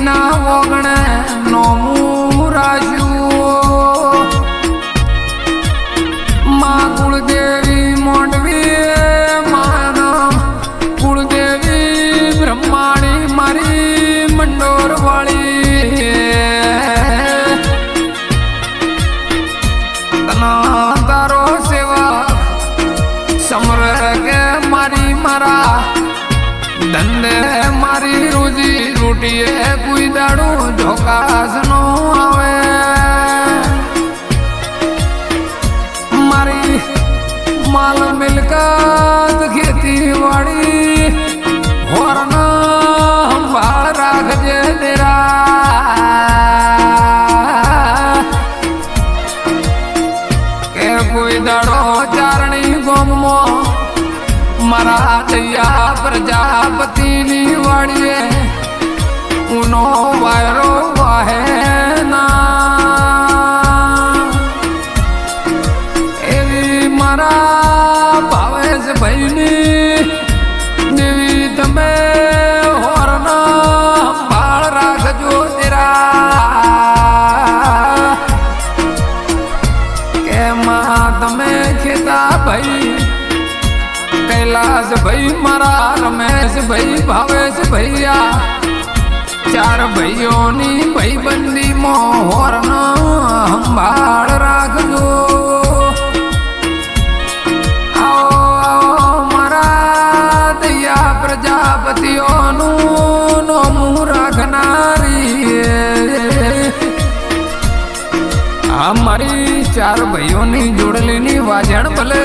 ના ઓગણે ધંધે મારી રોજી રોટીએ કોઈ દાડું ઝોકાસ નો આવે. મારી માલ મિલકત ખેતી વાડી હોરના સંભાળ રાખજે તેરા. કે કોઈ દાડો ચારણી ગોમો મારા દૈયા પ્રજાપતિની વાળીએ ઉનો વાયરો વાહે એવી મારા ભાવેશ ભાઈની દેવી તમે હોરના કે તમે ખેતા ભાઈ કૈલાસ ભાઈ મારા રમેશ ભાઈ, ભાવેશ ભૈયા ચાર ભાઈઓની ભાઈબંધી મોહર સંભાળ રાખજો. આવો આવો પ્રજાપતિઓનું નોમું રાખનારી. આ મારી ચાર ભાઈઓની જોડલીની વાજણ ભલે